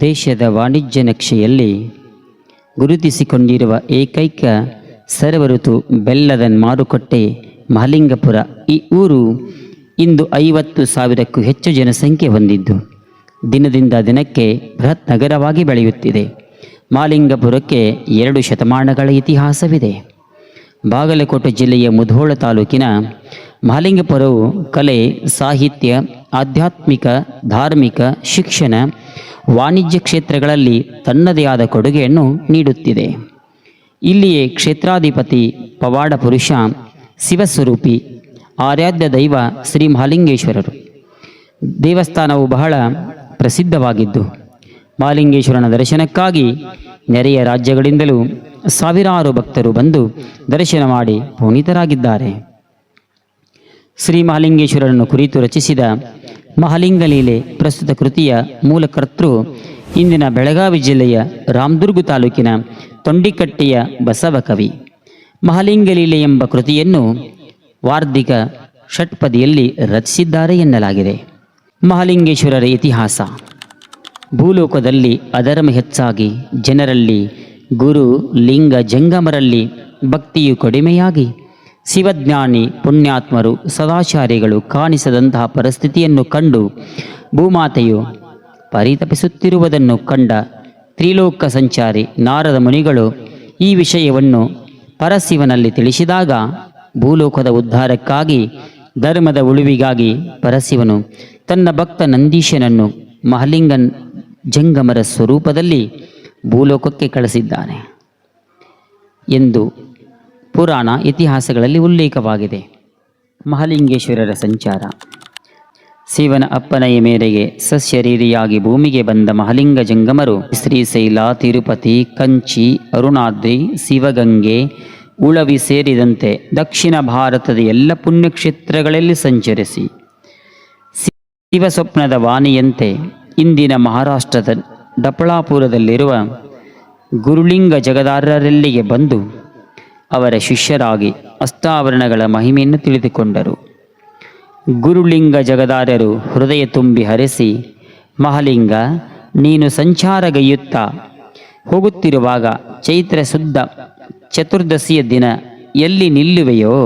ದೇಶದ ವಾಣಿಜ್ಯ ನಕ್ಷೆಯಲ್ಲಿ ಗುರುತಿಸಿಕೊಂಡಿರುವ ಏಕೈಕ ಸರ್ವಋತು ಬೆಲ್ಲದ ಮಾರುಕಟ್ಟೆ ಮಹಲಿಂಗಪುರ. ಈ ಊರು ಇಂದು ಐವತ್ತು ಸಾವಿರಕ್ಕೂ ಹೆಚ್ಚು ಜನಸಂಖ್ಯೆ ಹೊಂದಿದ್ದು. ದಿನದಿಂದ ದಿನಕ್ಕೆ ಬೃಹತ್ ನಗರವಾಗಿ ಬೆಳೆಯುತ್ತಿದೆ. ಮಾಲಿಂಗಪುರಕ್ಕೆ ಎರಡು ಶತಮಾನಗಳ ಇತಿಹಾಸವಿದೆ. ಬಾಗಲಕೋಟೆ ಜಿಲ್ಲೆಯ ಮುಧೋಳ ತಾಲೂಕಿನ ಮಹಲಿಂಗಪುರವು ಕಲೆ, ಸಾಹಿತ್ಯ, ಆಧ್ಯಾತ್ಮಿಕ, ಧಾರ್ಮಿಕ, ಶಿಕ್ಷಣ, ವಾಣಿಜ್ಯ ಕ್ಷೇತ್ರಗಳಲ್ಲಿ ತನ್ನದೇ ಆದ ಕೊಡುಗೆಯನ್ನು ನೀಡುತ್ತಿದೆ. ಇಲ್ಲಿಯೇ ಕ್ಷೇತ್ರಾಧಿಪತಿ ಪವಾಡ ಪುರುಷ ಶಿವಸ್ವರೂಪಿ, ಆರಾಧ್ಯ ದೈವ ಶ್ರೀ ಮಹಾಲಿಂಗೇಶ್ವರರು. ದೇವಸ್ಥಾನವು ಬಹಳ ಪ್ರಸಿದ್ಧವಾಗಿದ್ದು, ಮಹಾಲಿಂಗೇಶ್ವರನ ದರ್ಶನಕ್ಕಾಗಿ ನೆರೆಯ ರಾಜ್ಯಗಳಿಂದಲೂ ಸಾವಿರಾರು ಭಕ್ತರು ಬಂದು ದರ್ಶನ ಮಾಡಿ ಪುನೀತರಾಗಿದ್ದಾರೆ. ಶ್ರೀ ಮಹಾಲಿಂಗೇಶ್ವರರನ್ನು ಕುರಿತು ರಚಿಸಿದ ಮಹಾಲಿಂಗ ಲೀಲೆ ಪ್ರಸ್ತುತ ಕೃತಿಯ ಮೂಲಕರ್ತೃ ಇಂದಿನ ಬೆಳಗಾವಿ ಜಿಲ್ಲೆಯ ರಾಮದುರ್ಗ ತಾಲೂಕಿನ ತೊಂಡಿಕಟ್ಟೆಯ ಬಸವ ಕವಿ. ಮಹಾಲಿಂಗ ಲೀಲೆ ಎಂಬ ಕೃತಿಯನ್ನು ವಾರ್ಧಿಕ ಷಟ್ಪದಿಯಲ್ಲಿ ರಚಿಸಿದ್ದಾರೆ ಎನ್ನಲಾಗಿದೆ. ಮಹಾಲಿಂಗೇಶ್ವರರ ಇತಿಹಾಸ. ಭೂಲೋಕದಲ್ಲಿ ಅಧರ್ಮ ಹೆಚ್ಚಾಗಿ ಜನರಲ್ಲಿ ಗುರು ಲಿಂಗ ಜಂಗಮರಲ್ಲಿ ಭಕ್ತಿಯು ಕಡಿಮೆಯಾಗಿ ಶಿವಜ್ಞಾನಿ, ಪುಣ್ಯಾತ್ಮರು, ಸದಾಚಾರಿಗಳು ಕಾಣಿಸದಂತಹ ಪರಿಸ್ಥಿತಿಯನ್ನು ಕಂಡು ಭೂಮಾತೆಯು ಪರಿತಪಿಸುತ್ತಿರುವುದನ್ನು ಕಂಡ ತ್ರಿಲೋಕ ಸಂಚಾರಿ ನಾರದ ಮುನಿಗಳು ಈ ವಿಷಯವನ್ನು ಪರಶಿವನಲ್ಲಿ ತಿಳಿಸಿದಾಗ ಭೂಲೋಕದ ಉದ್ಧಾರಕ್ಕಾಗಿ ಧರ್ಮದ ಉಳಿವಿಗಾಗಿ ಪರಶಿವನು ತನ್ನ ಭಕ್ತ ನಂದೀಶನನ್ನು ಮಹಲಿಂಗನ್ ಜಂಗಮರ ಸ್ವರೂಪದಲ್ಲಿ ಭೂಲೋಕಕ್ಕೆ ಕಳಿಸಿದ್ದಾನೆ ಎಂದು ಪುರಾಣ ಇತಿಹಾಸಗಳಲ್ಲಿ ಉಲ್ಲೇಖವಾಗಿದೆ. ಮಹಾಲಿಂಗೇಶ್ವರರ ಸಂಚಾರ. ಶಿವನ ಅಪ್ಪನೆಯ ಮೇರೆಗೆ ಸಶರೀರಿಯಾಗಿ ಭೂಮಿಗೆ ಬಂದ ಮಹಲಿಂಗ ಜಂಗಮರು ಶ್ರೀಶೈಲ ತಿರುಪತಿ, ಕಂಚಿ, ಅರುಣಾದ್ರಿ, ಶಿವಗಂಗೆ, ಉಳವಿ ಸೇರಿದಂತೆ ದಕ್ಷಿಣ ಭಾರತದ ಎಲ್ಲ ಪುಣ್ಯಕ್ಷೇತ್ರಗಳಲ್ಲಿ ಸಂಚರಿಸಿ. ಶಿವ ಸ್ವಪ್ನದ ವಾಣಿಯಂತೆ ಇಂದಿನ ಮಹಾರಾಷ್ಟ್ರದ ಡಪಳಾಪುರದಲ್ಲಿರುವ ಗುರುಲಿಂಗ ಜಗದಾರರಲ್ಲಿಗೆ ಬಂದು ಅವರ ಶಿಷ್ಯರಾಗಿ ಅಸ್ತಾವರಣಗಳ ಮಹಿಮೆಯನ್ನು ತಿಳಿದುಕೊಂಡರು. ಗುರುಲಿಂಗ ಜಗದಾರರು ಹೃದಯ ತುಂಬಿ ಹರಿಸಿ, ಮಹಾಲಿಂಗ, ನೀನು ಸಂಚಾರಗೈಯುತ್ತಾ ಹೋಗುತ್ತಿರುವಾಗ ಚೈತ್ರ ಶುದ್ಧ ಚತುರ್ದಶಿಯ ದಿನ ಎಲ್ಲಿ ನಿಲ್ಲುವೆಯೋ,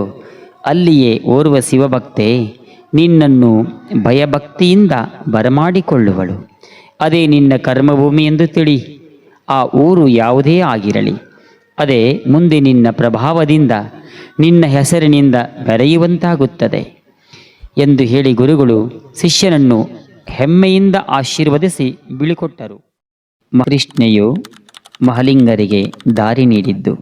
ಅಲ್ಲಿಯೇ ಓರ್ವ ಶಿವಭಕ್ತೆ, ನಿನ್ನನ್ನು ಭಯಭಕ್ತಿಯಿಂದ ಬರಮಾಡಿಕೊಳ್ಳುವಳು. ಅದೇ ನಿನ್ನ ಕರ್ಮಭೂಮಿ ಎಂದು ತಿಳಿ ಆ ಊರು ಯಾವುದೇ ಆಗಿರಲಿ. ಅದೇ ಮುಂದೆ ನಿನ್ನ ಪ್ರಭಾವದಿಂದ, ನಿನ್ನ ಹೆಸರಿನಿಂದ ಬೆರೆಯುವಂತಾಗುತ್ತದೆ ಎಂದು ಹೇಳಿ ಗುರುಗಳು ಶಿಷ್ಯನನ್ನು ಹೆಮ್ಮೆಯಿಂದ ಆಶೀರ್ವದಿಸಿ ಬೀಳಿಕೊಟ್ಟರು. ಕೃಷ್ಣೆಯು ಮಹಲಿಂಗರಿಗೆ ದಾರಿ ನೀಡಿದ್ದು.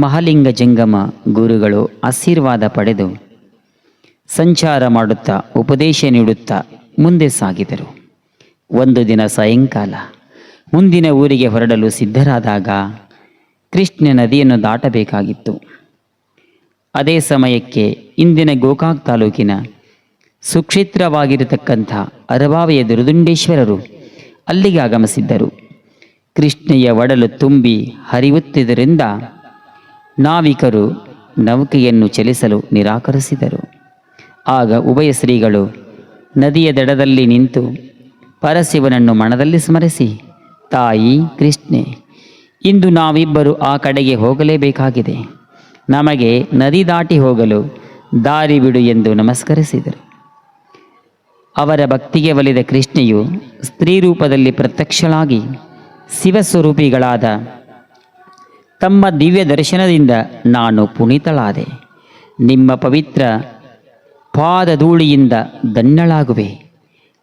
ಮಹಲಿಂಗ ಜಂಗಮ ಗುರುಗಳು ಆಶೀರ್ವಾದ ಪಡೆದು ಸಂಚಾರ ಮಾಡುತ್ತಾ ಉಪದೇಶ ನೀಡುತ್ತಾ ಮುಂದೆ ಸಾಗಿದರು. ಒಂದು ದಿನ ಸಾಯಂಕಾಲ ಮುಂದಿನ ಊರಿಗೆ ಹೊರಡಲು ಸಿದ್ಧರಾದಾಗ ಕೃಷ್ಣ ನದಿಯನ್ನು ದಾಟಬೇಕಾಗಿತ್ತು. ಅದೇ ಸಮಯಕ್ಕೆ ಇಂದಿನ ಗೋಕಾಕ್ ತಾಲೂಕಿನ ಸುಕ್ಷಿತ್ರವಾಗಿರತಕ್ಕಂಥ ಅರಬಾವೆಯ ದುರುದುಂಡೇಶ್ವರರು ಅಲ್ಲಿಗೆ ಆಗಮಿಸಿದ್ದರು. ಕೃಷ್ಣೆಯ ಒಡಲು ತುಂಬಿ ಹರಿಯುತ್ತಿದ್ದರಿಂದ ನಾವಿಕರು ನೌಕೆಯನ್ನು ಚಲಿಸಲು ನಿರಾಕರಿಸಿದರು. ಆಗ ಉಭಯ ಶ್ರೀಗಳು ನದಿಯ ದಡದಲ್ಲಿ ನಿಂತು ಪರಶಿವನನ್ನು ಮನದಲ್ಲಿ ಸ್ಮರಿಸಿ, ತಾಯಿ ಕೃಷ್ಣೆ ಇಂದು ನಾವಿಬ್ಬರು ಆ ಕಡೆಗೆ ಹೋಗಲೇಬೇಕಾಗಿದೆ. ನಮಗೆ ನದಿ ದಾಟಿ ಹೋಗಲು ದಾರಿ ಬಿಡು ಎಂದು ನಮಸ್ಕರಿಸಿದರು. ಅವರ ಭಕ್ತಿಗೆ ಒಲಿದ ಕೃಷ್ಣೆಯು ಸ್ತ್ರೀ ರೂಪದಲ್ಲಿ ಪ್ರತ್ಯಕ್ಷಳಾಗಿ ಶಿವಸ್ವರೂಪಿಗಳಾದ ತಮ್ಮ ದಿವ್ಯ ದರ್ಶನದಿಂದ ನಾನು ಪುನೀತಳಾದೆ. ನಿಮ್ಮ ಪವಿತ್ರ ಪಾದಧೂಳಿಯಿಂದ ದನ್ನಳಾಗುವೆ.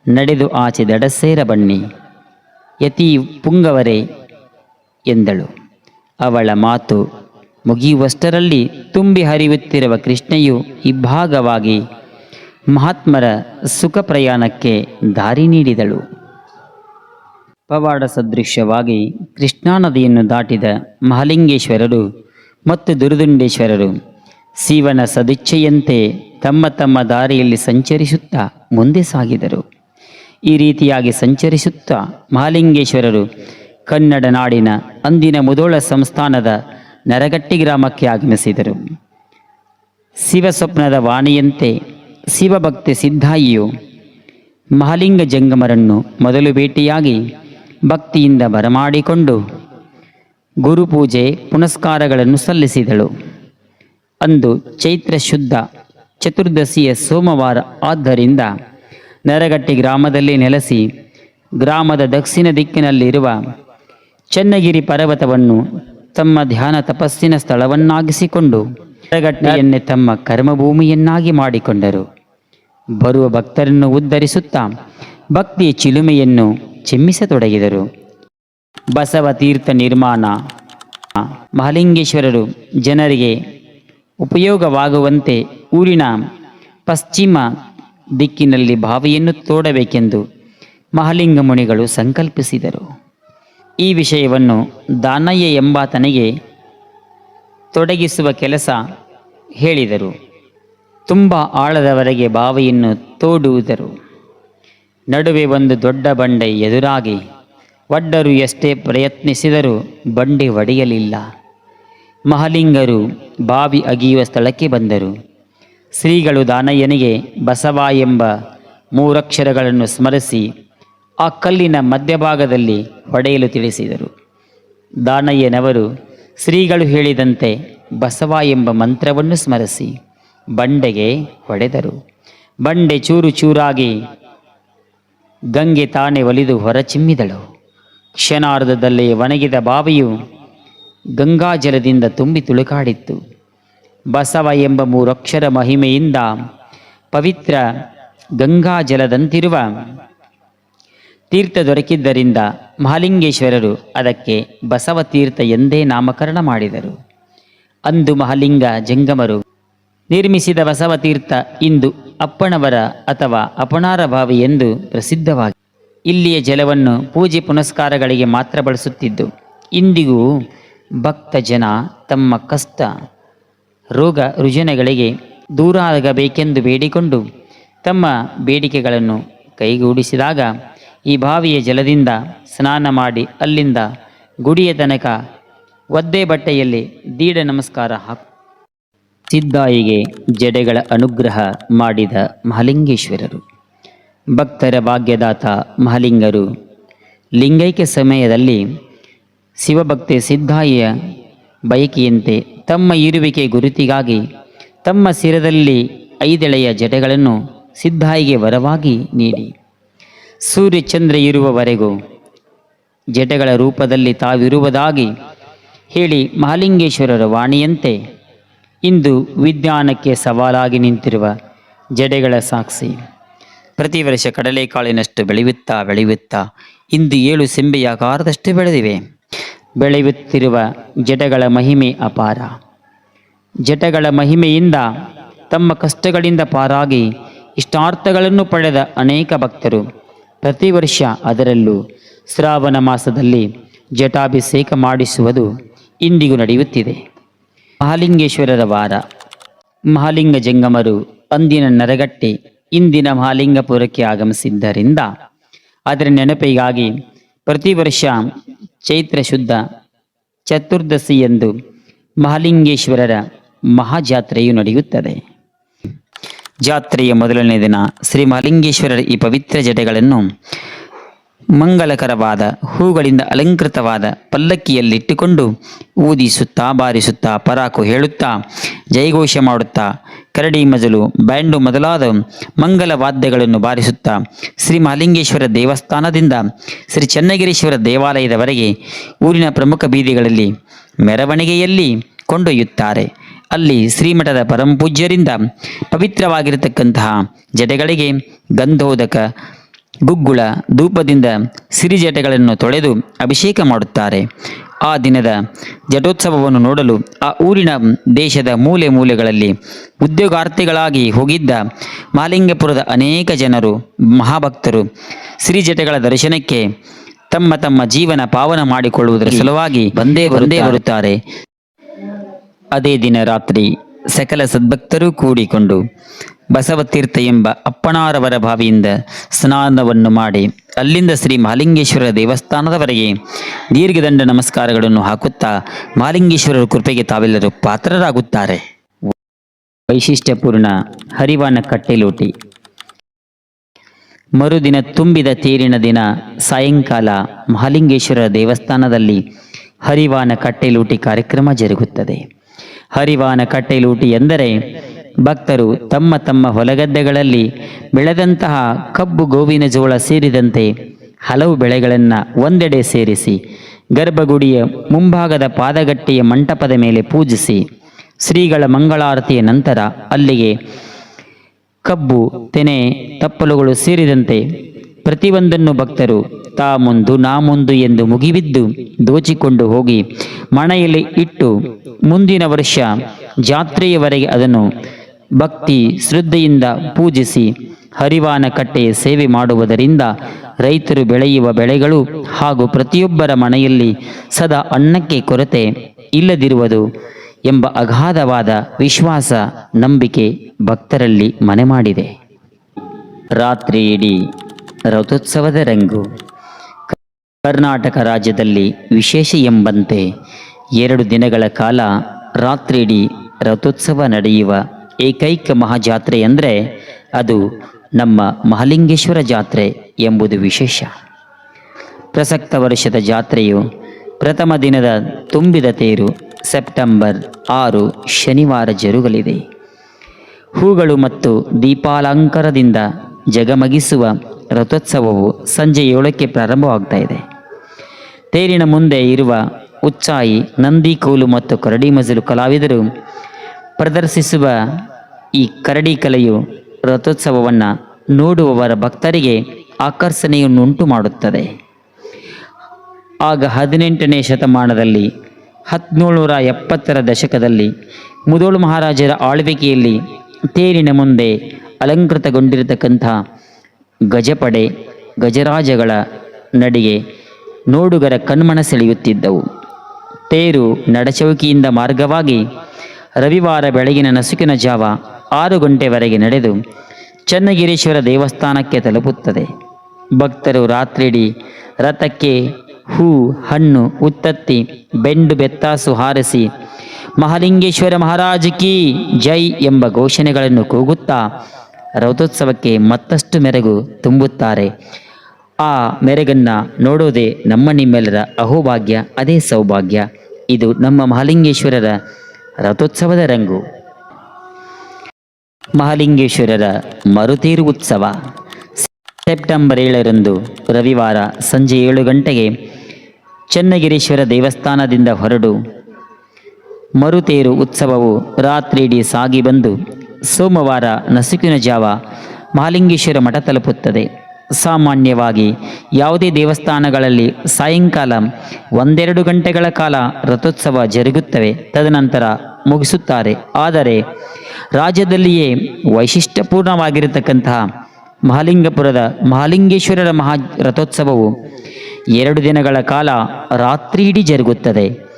ನಡೆದು ಆಚೆ ದಡಸೇರ ಬನ್ನಿ ಯತಿ ಪುಂಗವರೇ ಎಂದಳು. ಅವಳ ಮಾತು ಮುಗಿಯುವಷ್ಟರಲ್ಲಿ ತುಂಬಿ ಹರಿಯುತ್ತಿರುವ ಕೃಷ್ಣೆಯು ಇಬ್ಬಾಗವಾಗಿ ಮಹಾತ್ಮರ ಸುಖ ಪ್ರಯಾಣಕ್ಕೆ ದಾರಿ ನೀಡಿದಳು. ಪವಾಡ ಸದೃಶ್ಯವಾಗಿ ಕೃಷ್ಣಾ ನದಿಯನ್ನು ದಾಟಿದ ಮಹಾಲಿಂಗೇಶ್ವರರು ಮತ್ತು ದುರುದುಂಡೇಶ್ವರರು ಶಿವನ ಸದಿಚ್ಛೆಯಂತೆ ತಮ್ಮ ತಮ್ಮ ದಾರಿಯಲ್ಲಿ ಸಂಚರಿಸುತ್ತಾ ಮುಂದೆ ಸಾಗಿದರು. ಈ ರೀತಿಯಾಗಿ ಸಂಚರಿಸುತ್ತಾ ಮಹಾಲಿಂಗೇಶ್ವರರು ಕನ್ನಡ ನಾಡಿನ ಅಂದಿನ ಮುದೋಳ ಸಂಸ್ಥಾನದ ನರಗಟ್ಟಿ ಗ್ರಾಮಕ್ಕೆ ಆಗಮಿಸಿದರು. ಶಿವ ಸ್ವಪ್ನದ ವಾಣಿಯಂತೆ ಶಿವಭಕ್ತಿ ಸಿದ್ಧಾಯಿಯು ಮಹಾಲಿಂಗ ಜಂಗಮರನ್ನು ಮೊದಲು ಭೇಟಿಯಾಗಿ ಭಕ್ತಿಯಿಂದ ಬರಮಾಡಿಕೊಂಡು ಗುರುಪೂಜೆ ಪುನಸ್ಕಾರಗಳನ್ನು ಸಲ್ಲಿಸಿದಳು. ಅಂದು ಚೈತ್ರ ಶುದ್ಧ ಚತುರ್ದಶಿಯ ಸೋಮವಾರ ಆದ್ದರಿಂದ ನರಗಟ್ಟಿ ಗ್ರಾಮದಲ್ಲಿ ನೆಲೆಸಿ ಗ್ರಾಮದ ದಕ್ಷಿಣ ದಿಕ್ಕಿನಲ್ಲಿರುವ ಚನ್ನಗಿರಿ ಪರ್ವತವನ್ನು ತಮ್ಮ ಧ್ಯಾನ ತಪಸ್ಸಿನ ಸ್ಥಳವನ್ನಾಗಿಸಿಕೊಂಡು ಕರಗಟ್ಟೆಯನ್ನೇ ತಮ್ಮ ಕರ್ಮಭೂಮಿಯನ್ನಾಗಿ ಮಾಡಿಕೊಂಡರು. ಬರುವ ಭಕ್ತರನ್ನು ಉದ್ಧರಿಸುತ್ತಾ ಭಕ್ತಿಯ ಚಿಲುಮೆಯನ್ನು ಚಿಮ್ಮಿಸತೊಡಗಿದರು. ಬಸವ ತೀರ್ಥ ನಿರ್ಮಾಣ, ಮಹಲಿಂಗೇಶ್ವರರು ಜನರಿಗೆ ಉಪಯೋಗವಾಗುವಂತೆ ಊರಿನ ಪಶ್ಚಿಮ ದಿಕ್ಕಿನಲ್ಲಿ ಬಾವಿಯನ್ನು ತೋಡಬೇಕೆಂದು ಮಹಲಿಂಗ ಮುನಿಗಳು ಸಂಕಲ್ಪಿಸಿದರು. ಈ ವಿಷಯವನ್ನು ದಾನಯ್ಯ ಎಂಬಾತನಿಗೆ ತೊಡಗಿಸುವ ಕೆಲಸ ಹೇಳಿದರು. ತುಂಬ ಆಳದವರೆಗೆ ಬಾವಿಯನ್ನು ತೋಡುವುದರು ನಡುವೆ ಒಂದು ದೊಡ್ಡ ಬಂಡೆ ಎದುರಾಗಿ ಒಡ್ಡರು ಎಷ್ಟೇ ಪ್ರಯತ್ನಿಸಿದರೂ ಬಂಡೆ ಒಡೆಯಲಿಲ್ಲ. ಮಹಲಿಂಗರು ಬಾವಿ ಅಗಿಯುವ ಸ್ಥಳಕ್ಕೆ ಬಂದರು. ಶ್ರೀಗಳು ದಾನಯ್ಯನಿಗೆ ಬಸವ ಎಂಬ ಮೂರಕ್ಷರಗಳನ್ನು ಸ್ಮರಿಸಿ ಆ ಕಲ್ಲಿನ ಮಧ್ಯಭಾಗದಲ್ಲಿ ಹೊಡೆಯಲು ತಿಳಿಸಿದರು. ದಾನಯ್ಯನವರು ಶ್ರೀಗಳು ಹೇಳಿದಂತೆ ಬಸವ ಎಂಬ ಮಂತ್ರವನ್ನು ಸ್ಮರಿಸಿ ಬಂಡೆಗೆ ಹೊಡೆದರು. ಬಂಡೆ ಚೂರು ಚೂರಾಗಿ ಗಂಗೆ ತಾನೆ ಒಲಿದು ಹೊರಚಿಮ್ಮಿದಳು. ಕ್ಷಣಾರ್ಧದಲ್ಲಿ ಒಣಗಿದ ಬಾವಿಯು ಗಂಗಾಜಲದಿಂದ ತುಂಬಿ ತುಳುಕಾಡಿತ್ತು. ಬಸವ ಎಂಬ ಮೂರಕ್ಷರ ಮಹಿಮೆಯಿಂದ ಪವಿತ್ರ ಗಂಗಾಜಲದಂತಿರುವ ತೀರ್ಥ ದೊರಕಿದ್ದರಿಂದ ಮಹಾಲಿಂಗೇಶ್ವರರು ಅದಕ್ಕೆ ಬಸವ ತೀರ್ಥ ಎಂದೇ ನಾಮಕರಣ ಮಾಡಿದರು. ಅಂದು ಮಹಾಲಿಂಗ ಜಂಗಮರು ನಿರ್ಮಿಸಿದ ಬಸವ ತೀರ್ಥ ಇಂದು ಅಪ್ಪಣವರ ಅಥವಾ ಅಪಣಾರ ಬಾವಿ ಎಂದು ಪ್ರಸಿದ್ಧವಾಗಿದೆ ಇಲ್ಲಿಯ ಜಲವನ್ನು ಪೂಜೆ ಪುನಸ್ಕಾರಗಳಿಗೆ ಮಾತ್ರ ಬಳಸುತ್ತಿದ್ದು, ಇಂದಿಗೂ ಭಕ್ತ ಜನ ತಮ್ಮ ಕಷ್ಟ, ರೋಗ, ರುಜಿನಗಳಿಗೆ ದೂರ ಆಗಬೇಕೆಂದು ಬೇಡಿಕೊಂಡು ತಮ್ಮ ಬೇಡಿಕೆಗಳನ್ನು ಕೈಗೂಡಿಸಿದಾಗ ಈ ಬಾವಿಯ ಜಲದಿಂದ ಸ್ನಾನ ಮಾಡಿ ಅಲ್ಲಿಂದ ಗುಡಿಯ ತನಕ ಒದ್ದೆ ಬಟ್ಟೆಯಲ್ಲಿ ದೀಡ ನಮಸ್ಕಾರ ಹಾಕು ಸಿದ್ದಾಯಿಗೆ ಜಡೆಗಳ ಅನುಗ್ರಹ ಮಾಡಿದ ಮಹಾಲಿಂಗೇಶ್ವರರು. ಭಕ್ತರ ಭಾಗ್ಯದಾತ ಮಹಾಲಿಂಗರು ಲಿಂಗೈಕ್ಯ ಸಮಯದಲ್ಲಿ ಶಿವಭಕ್ತೆ ಸಿದ್ದಾಯಿಯ ಬಯಕೆಯಂತೆ ತಮ್ಮ ಇರುವಿಕೆ ಗುರುತಿಗಾಗಿ ತಮ್ಮ ಸಿರದಲ್ಲಿ ಐದೆಳೆಯ ಜಡೆಗಳನ್ನು ಸಿದ್ದಾಯಿಗೆ ವರವಾಗಿ ನೀಡಿ. ಸೂರ್ಯಚಂದ್ರ ಇರುವವರೆಗೂ. ಜಟಗಳ ರೂಪದಲ್ಲಿ ತಾವಿರುವುದಾಗಿ ಹೇಳಿ ಮಹಾಲಿಂಗೇಶ್ವರರ ವಾಣಿಯಂತೆ ಇಂದು ವಿಜ್ಞಾನಕ್ಕೆ ಸವಾಲಾಗಿ ನಿಂತಿರುವ ಜಡೆಗಳ ಸಾಕ್ಷಿ. ಪ್ರತಿ ವರ್ಷ ಕಡಲೆಕಾಳಿನಷ್ಟು ಬೆಳೆಯುತ್ತಾ ಬೆಳೆಯುತ್ತಾ ಇಂದು ಏಳು ಸಿಂಬೆಯ ಆಕಾರದಷ್ಟು ಬೆಳೆದಿವೆ. ಬೆಳೆಯುತ್ತಿರುವ ಜಟಗಳ ಮಹಿಮೆ ಅಪಾರ. ಜಟಗಳ ಮಹಿಮೆಯಿಂದ ತಮ್ಮ ಕಷ್ಟಗಳಿಂದ ಪಾರಾಗಿ ಇಷ್ಟಾರ್ಥಗಳನ್ನು ಪಡೆದ ಅನೇಕ ಭಕ್ತರು ಪ್ರತಿ ವರ್ಷ ಅದರಲ್ಲೂ ಶ್ರಾವಣ ಮಾಸದಲ್ಲಿ ಜಟಾಭಿಷೇಕ ಮಾಡಿಸುವುದು ಇಂದಿಗೂ ನಡೆಯುತ್ತಿದೆ. ಮಹಾಲಿಂಗೇಶ್ವರರ ವಾರ. ಮಹಾಲಿಂಗ ಜಂಗಮರು ಅಂದಿನ ನರಗಟ್ಟೆ ಇಂದಿನ ಮಹಾಲಿಂಗಪುರಕ್ಕೆ ಆಗಮಿಸಿದ್ದರಿಂದ ಅದರ ನೆನಪಿಗಾಗಿ ಪ್ರತಿ ವರ್ಷ ಚೈತ್ರ ಶುದ್ಧ ಚತುರ್ದಶಿಯಂದು ಮಹಾಲಿಂಗೇಶ್ವರರ ಮಹಾಜಾತ್ರೆಯು ನಡೆಯುತ್ತದೆ. ಜಾತ್ರೆಯ ಮೊದಲನೇ ದಿನ ಶ್ರೀ ಮಹಾಲಿಂಗೇಶ್ವರರ ಈ ಪವಿತ್ರ ಜಡೆಗಳನ್ನು ಮಂಗಲಕರವಾದ ಹೂಗಳಿಂದ ಅಲಂಕೃತವಾದ ಪಲ್ಲಕ್ಕಿಯಲ್ಲಿಟ್ಟುಕೊಂಡು ಊದಿಸುತ್ತಾ ಬಾರಿಸುತ್ತಾ ಪರಾಕು ಹೇಳುತ್ತಾ ಜಯಘೋಷ ಮಾಡುತ್ತಾ, ಕರಡಿ ಮಜಲು, ಬ್ಯಾಂಡು ಮೊದಲಾದ ಮಂಗಲ ವಾದ್ಯಗಳನ್ನು ಬಾರಿಸುತ್ತಾ ಶ್ರೀ ಮಹಾಲಿಂಗೇಶ್ವರ ದೇವಸ್ಥಾನದಿಂದ ಶ್ರೀ ಚನ್ನಗಿರೀಶ್ವರ ದೇವಾಲಯದವರೆಗೆ ಊರಿನ ಪ್ರಮುಖ ಬೀದಿಗಳಲ್ಲಿ ಮೆರವಣಿಗೆಯಲ್ಲಿ ಕೊಂಡೊಯ್ಯುತ್ತಾರೆ. ಅಲ್ಲಿ ಶ್ರೀಮಠದ ಪರಮಪೂಜ್ಯರಿಂದ ಪವಿತ್ರವಾಗಿರತಕ್ಕಂತಹ ಜಟೆಗಳಿಗೆ ಗಂಧೋದಕ, ಗುಗ್ಗುಳ, ಧೂಪದಿಂದ ಸಿರಿಜಟೆಗಳನ್ನು ತೊಳೆದು ಅಭಿಷೇಕ ಮಾಡುತ್ತಾರೆ. ಆ ದಿನದ ಜಟೋತ್ಸವವನ್ನು ನೋಡಲು ಆ ಊರಿನ ದೇಶದ ಮೂಲೆ ಮೂಲೆಗಳಲ್ಲಿ ಉದ್ಯೋಗಾರ್ಥಿಗಳಾಗಿ ಹೋಗಿದ್ದ ಮಾಲಿಂಗಪುರದ ಅನೇಕ ಜನರು, ಮಹಾಭಕ್ತರು ಸಿರಿಜಟೆಗಳ ದರ್ಶನಕ್ಕೆ ತಮ್ಮ ತಮ್ಮ ಜೀವನ ಪಾವನ ಮಾಡಿಕೊಳ್ಳುವುದರ ಸಲುವಾಗಿ ಬಂದೇ ಬಂದೇ ಬರುತ್ತಾರೆ. ಅದೇ ದಿನ ರಾತ್ರಿ ಸಕಲ ಸದ್ಭಕ್ತರೂ ಕೂಡಿಕೊಂಡು ಬಸವತೀರ್ಥ ಎಂಬ ಅಪ್ಪಣಾರವರ ಬಾವಿಯಿಂದ ಸ್ನಾನವನ್ನು ಮಾಡಿ ಅಲ್ಲಿಂದ ಶ್ರೀ ಮಹಾಲಿಂಗೇಶ್ವರ ದೇವಸ್ಥಾನದವರೆಗೆ ದೀರ್ಘದಂಡ ನಮಸ್ಕಾರಗಳನ್ನು ಹಾಕುತ್ತಾ ಮಹಾಲಿಂಗೇಶ್ವರರ ಕೃಪೆಗೆ ತಾವೆಲ್ಲರೂ ಪಾತ್ರರಾಗುತ್ತಾರೆ. ವೈಶಿಷ್ಟ್ಯಪೂರ್ಣ ಹರಿವಾನ ಕಟ್ಟೆಲೋಟಿ. ಮರುದಿನ ತುಂಬಿದ ತೇರಿನ ದಿನ ಸಾಯಂಕಾಲ ಮಹಾಲಿಂಗೇಶ್ವರ ದೇವಸ್ಥಾನದಲ್ಲಿ ಹರಿವಾನ ಕಟ್ಟೆಲೂಟಿ ಕಾರ್ಯಕ್ರಮ ಜರುಗುತ್ತದೆ. ಹರಿವಾನ ಕಟ್ಟೆಲೂಟಿ ಎಂದರೆ ಭಕ್ತರು ತಮ್ಮ ತಮ್ಮ ಹೊಲಗದ್ದೆಗಳಲ್ಲಿ ಬೆಳೆದಂತಹ ಕಬ್ಬು ಗೋವಿನ ಜೋಳ ಸೇರಿದಂತೆ ಹಲವು ಬೆಳೆಗಳನ್ನು ಒಂದೆಡೆ ಸೇರಿಸಿ, ಗರ್ಭಗುಡಿಯ ಮುಂಭಾಗದ ಪಾದಗಟ್ಟೆಯ ಮಂಟಪದ ಮೇಲೆ ಪೂಜಿಸಿ, ಶ್ರೀಗಳ ಮಂಗಳಾರತಿಯ ನಂತರ ಅಲ್ಲಿಗೆ ಕಬ್ಬು, ತೆನೆ, ತಪ್ಪಲುಗಳು ಸೇರಿದಂತೆ ಪ್ರತಿಯೊಂದನ್ನು ಭಕ್ತರು ತಾ ಮುಂದು ನಾ ಮುಂದು ಎಂದು ಮುಗಿಬಿದ್ದು ದೋಚಿಕೊಂಡು ಹೋಗಿ ಮಣೆಯಲ್ಲಿ ಇಟ್ಟು ಮುಂದಿನ ವರ್ಷ ಜಾತ್ರೆಯವರೆಗೆ ಅದನ್ನು ಭಕ್ತಿ ಶ್ರದ್ಧೆಯಿಂದ ಪೂಜಿಸಿ ಹರಿವಾನ ಕಟ್ಟೆಯ ಸೇವೆ ಮಾಡುವುದರಿಂದ ರೈತರು ಬೆಳೆಯುವ ಬೆಳೆಗಳು ಹಾಗೂ ಪ್ರತಿಯೊಬ್ಬರ ಮನೆಯಲ್ಲಿ ಸದಾ ಅನ್ನಕ್ಕೆ ಕೊರತೆ ಇಲ್ಲದಿರುವುದು ಎಂಬ ಅಗಾಧವಾದ ವಿಶ್ವಾಸ ನಂಬಿಕೆ ಭಕ್ತರಲ್ಲಿ ಮನೆ ಮಾಡಿದೆ. ರಾತ್ರಿಯಿಡೀ ರಥೋತ್ಸವದ ರಂಗು ಕರ್ನಾಟಕ ರಾಜ್ಯದಲ್ಲಿ ವಿಶೇಷ ಎಂಬಂತೆ ಎರಡು ದಿನಗಳ ಕಾಲ ರಾತ್ರಿಯಿಡೀ ರಥೋತ್ಸವ ನಡೆಯುವ ಏಕೈಕ ಮಹಾಜಾತ್ರೆ ಅಂದರೆ ಅದು ನಮ್ಮ ಮಹಾಲಿಂಗೇಶ್ವರ ಜಾತ್ರೆ ಎಂಬುದು ವಿಶೇಷ. ಪ್ರಸಕ್ತ ವರ್ಷದ ಜಾತ್ರೆಯು ಪ್ರಥಮ ದಿನದ ತುಂಬಿದ ತೇರು ಸೆಪ್ಟೆಂಬರ್ ಆರು ಶನಿವಾರ ಜರುಗಲಿದೆ. ಹೂಗಳು ಮತ್ತು ದೀಪಾಲಂಕಾರದಿಂದ ಜಗಮಗಿಸುವ ರಥೋತ್ಸವವು ಸಂಜೆ ಏಳಕ್ಕೆ ಪ್ರಾರಂಭವಾಗ್ತಾ ಇದೆ. ತೇರಿನ ಮುಂದೆ ಇರುವ ಉಚ್ಚಾಯಿ, ನಂದಿ ಕೋಲು ಮತ್ತು ಕರಡಿ ಮಜಲು ಕಲಾವಿದರು ಪ್ರದರ್ಶಿಸುವ ಈ ಕರಡಿ ಕಲೆಯು ರಥೋತ್ಸವವನ್ನು ನೋಡುವವರ ಭಕ್ತರಿಗೆ ಆಕರ್ಷಣೆಯನ್ನುಂಟು ಮಾಡುತ್ತದೆ. ಆಗ ಹದಿನೆಂಟನೇ ಶತಮಾನದಲ್ಲಿ, ಹದಿನೇಳುನೂರ ಎಪ್ಪತ್ತರ ದಶಕದಲ್ಲಿ ಮುದೋಳು ಮಹಾರಾಜರ ಆಳ್ವಿಕೆಯಲ್ಲಿ ತೇರಿನ ಮುಂದೆ ಅಲಂಕೃತಗೊಂಡಿರತಕ್ಕಂಥ ಗಜಪಡೆ, ಗಜರಾಜಗಳ ನಡಿಗೆ ನೋಡುಗರ ಕಣ್ಮನ ಸೆಳೆಯುತ್ತಿದ್ದವು. ತೇರು ನಡಚೌಕಿಯಿಂದ ಮಾರ್ಗವಾಗಿ ರವಿವಾರ ಬೆಳಗಿನ ನಸುಕಿನ ಜಾವ ಆರು ಗಂಟೆವರೆಗೆ ನಡೆದು ಚನ್ನಗಿರೀಶ್ವರ ದೇವಸ್ಥಾನಕ್ಕೆ ತಲುಪುತ್ತದೆ. ಭಕ್ತರು ರಾತ್ರಿಡಿ ರಥಕ್ಕೆ ಹೂ, ಹಣ್ಣು, ಉತ್ತತ್ತಿ, ಬೆಂಡು, ಬೆತ್ತಾಸು ಹಾರಿಸಿ ಮಹಾಲಿಂಗೇಶ್ವರ ಮಹಾರಾಜ ಕಿ ಜೈ ಎಂಬ ಘೋಷಣೆಗಳನ್ನು ಕೂಗುತ್ತಾ ರಥೋತ್ಸವಕ್ಕೆ ಮತ್ತಷ್ಟು ಮೆರಗು ತುಂಬುತ್ತಾರೆ. ಆ ಮೆರಗನ್ನು ನೋಡೋದೇ ನಮ್ಮ ನಿಮ್ಮೆಲ್ಲರ ಅಹೋಭಾಗ್ಯ, ಅದೇ ಸೌಭಾಗ್ಯ. ಇದು ನಮ್ಮ ಮಹಾಲಿಂಗೇಶ್ವರರ ರಥೋತ್ಸವದ ರಂಗು. ಮಹಾಲಿಂಗೇಶ್ವರರ ಮರುತೇರು ಉತ್ಸವ ಸೆಪ್ಟೆಂಬರ್ ಏಳರಂದು ರವಿವಾರ ಸಂಜೆ ಏಳು ಗಂಟೆಗೆ ಚನ್ನಗಿರೀಶ್ವರ ದೇವಸ್ಥಾನದಿಂದ ಹೊರಡು ಮರುತೇರು ಉತ್ಸವವು ರಾತ್ರಿಯಿಡೀ ಸಾಗಿ ಬಂದು ಸೋಮವಾರ ನಸುಕಿನ ಜಾವ ಮಹಾಲಿಂಗೇಶ್ವರ ಮಠ ತಲುಪುತ್ತದೆ. ಸಾಮಾನ್ಯವಾಗಿ ಯಾವುದೇ ದೇವಸ್ಥಾನಗಳಲ್ಲಿ ಸಾಯಂಕಾಲ ಒಂದೆರಡು ಗಂಟೆಗಳ ಕಾಲ ರಥೋತ್ಸವ ಜರುಗುತ್ತವೆ. ತದನಂತರ ಮುಗಿಸುತ್ತಾರೆ. ಆದರೆ ರಾಜ್ಯದಲ್ಲಿಯೇ ವೈಶಿಷ್ಟ್ಯಪೂರ್ಣವಾಗಿರತಕ್ಕಂತಹ ಮಹಾಲಿಂಗಪುರದ ಮಹಾಲಿಂಗೇಶ್ವರರ ಮಹಾ ರಥೋತ್ಸವವು ಎರಡು ದಿನಗಳ ಕಾಲ ರಾತ್ರಿಯಿಡೀ ಜರುಗುತ್ತದೆ.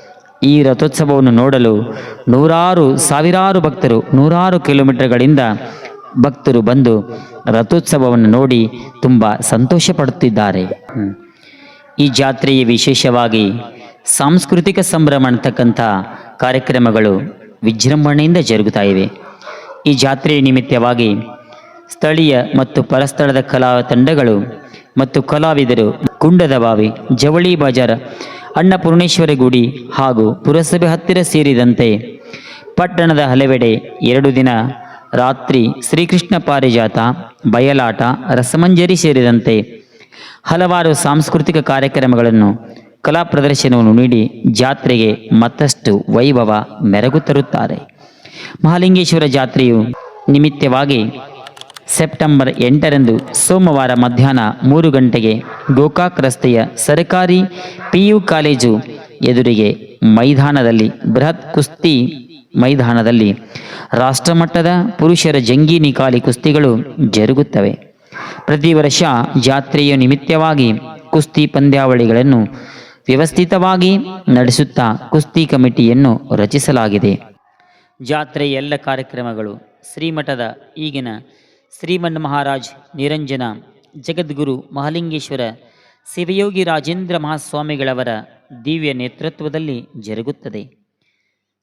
ಈ ರಥೋತ್ಸವವನ್ನು ನೋಡಲು ನೂರಾರು ಸಾವಿರಾರು ಭಕ್ತರು ನೂರಾರು ಕಿಲೋಮೀಟರ್ಗಳಿಂದ ಭಕ್ತರು ಬಂದು ರಥೋತ್ಸವವನ್ನು ನೋಡಿ ತುಂಬ ಸಂತೋಷ ಪಡುತ್ತಿದ್ದಾರೆ ಈ ಜಾತ್ರೆಯ ವಿಶೇಷವಾಗಿ ಸಾಂಸ್ಕೃತಿಕ ಸಂಭ್ರಮ ಅಂತಕ್ಕಂಥ ಕಾರ್ಯಕ್ರಮಗಳು ವಿಜೃಂಭಣೆಯಿಂದ ಜರುಗುತ್ತಾ ಇವೆ. ಈ ಜಾತ್ರೆಯ ನಿಮಿತ್ತವಾಗಿ ಸ್ಥಳೀಯ ಮತ್ತು ಪರಸ್ಥಳದ ಕಲಾ ತಂಡಗಳು ಮತ್ತು ಕಲಾವಿದರು ಕುಂಡದ ಬಾವಿ, ಜವಳಿ ಬಜಾರ್, ಅನ್ನಪೂರ್ಣೇಶ್ವರಿ ಗುಡಿ ಹಾಗೂ ಪುರಸಭೆ ಹತ್ತಿರ ಸೇರಿದಂತೆ ಪಟ್ಟಣದ ಹಲವೆಡೆ ಎರಡು ದಿನ ರಾತ್ರಿ ಶ್ರೀಕೃಷ್ಣ ಪಾರಿಜಾತ, ಬಯಲಾಟ, ರಸಮಂಜರಿ ಸೇರಿದಂತೆ ಹಲವಾರು ಸಾಂಸ್ಕೃತಿಕ ಕಾರ್ಯಕ್ರಮಗಳನ್ನು, ಕಲಾ ಪ್ರದರ್ಶನವನ್ನು ನೀಡಿ ಜಾತ್ರೆಗೆ ಮತ್ತಷ್ಟು ವೈಭವ ಮೆರಗು ತರುತ್ತಾರೆ. ಮಹಾಲಿಂಗೇಶ್ವರ ಜಾತ್ರೆಯು ನಿಮಿತ್ತವಾಗಿ ಸೆಪ್ಟೆಂಬರ್ ಎಂಟರಂದು ಸೋಮವಾರ ಮಧ್ಯಾಹ್ನ ಮೂರು ಗಂಟೆಗೆ ಗೋಕಾಕ್ ರಸ್ತೆಯ ಸರ್ಕಾರಿ ಪಿಯು ಕಾಲೇಜು ಎದುರಿಗೆ ಮೈದಾನದಲ್ಲಿ ಬೃಹತ್ ಕುಸ್ತಿ ಮೈದಾನದಲ್ಲಿ ರಾಷ್ಟ್ರಮಟ್ಟದ ಪುರುಷರ ಜಂಗಿ ನಿಕಾಲಿ ಕುಸ್ತಿಗಳು ಜರುಗುತ್ತವೆ. ಪ್ರತಿ ವರ್ಷ ಜಾತ್ರೆಯ ನಿಮಿತ್ತವಾಗಿ ಕುಸ್ತಿ ಪಂದ್ಯಾವಳಿಗಳನ್ನು ವ್ಯವಸ್ಥಿತವಾಗಿ ನಡೆಸುತ್ತಾ ಕುಸ್ತಿ ಕಮಿಟಿಯನ್ನು ರಚಿಸಲಾಗಿದೆ. ಜಾತ್ರೆಯ ಎಲ್ಲ ಕಾರ್ಯಕ್ರಮಗಳು ಶ್ರೀಮಠದ ಈಗಿನ ಶ್ರೀಮನ್ ಮಹಾರಾಜ್ ನಿರಂಜನ, ಜಗದ್ಗುರು ಮಹಾಲಿಂಗೇಶ್ವರ, ಶಿವಯೋಗಿ ರಾಜೇಂದ್ರ ಮಹಾಸ್ವಾಮಿಗಳವರ ದಿವ್ಯ ನೇತೃತ್ವದಲ್ಲಿ ಜರುಗುತ್ತದೆ.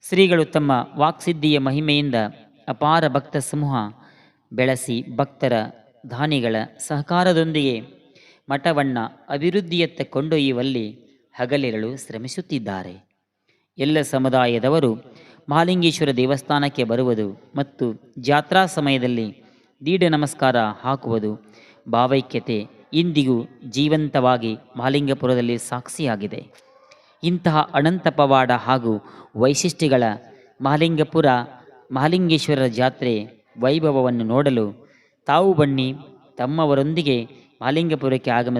ಶ್ರೀಗಳು ತಮ್ಮ ವಾಕ್ಸಿದ್ಧಿಯ ಮಹಿಮೆಯಿಂದ ಅಪಾರ ಭಕ್ತ ಸಮೂಹ ಬೆಳೆಸಿ ಭಕ್ತರ ದಾನಿಗಳ ಸಹಕಾರದೊಂದಿಗೆ ಮಠವನ್ನು ಅಭಿವೃದ್ಧಿಯತ್ತ ಕೊಂಡೊಯ್ಯುವಲ್ಲಿ ಹಗಲಿರಲು ಶ್ರಮಿಸುತ್ತಿದ್ದಾರೆ. ಎಲ್ಲ ಸಮುದಾಯದವರು ಮಹಾಲಿಂಗೇಶ್ವರ ದೇವಸ್ಥಾನಕ್ಕೆ ಬರುವುದು ಮತ್ತು ಜಾತ್ರಾ ಸಮಯದಲ್ಲಿ ದೀಢ ನಮಸ್ಕಾರ ಹಾಕುವುದು ಭಾವೈಕ್ಯತೆ ಇಂದಿಗೂ ಜೀವಂತವಾಗಿ ಮಹಾಲಿಂಗಪುರದಲ್ಲಿ ಸಾಕ್ಷಿಯಾಗಿದೆ. ಇಂತಹ ಅನಂತ ಪವಾಡ ಹಾಗೂ ವೈಶಿಷ್ಟ್ಯಗಳ ಮಹಾಲಿಂಗಪುರ ಮಹಾಲಿಂಗೇಶ್ವರರ ಜಾತ್ರೆ ವೈಭವವನ್ನು ನೋಡಲು ತಾವು ಬನ್ನಿ ತಮ್ಮವರೊಂದಿಗೆ ಮಹಾಲಿಂಗಪುರಕ್ಕೆ ಆಗಮಿಸಿ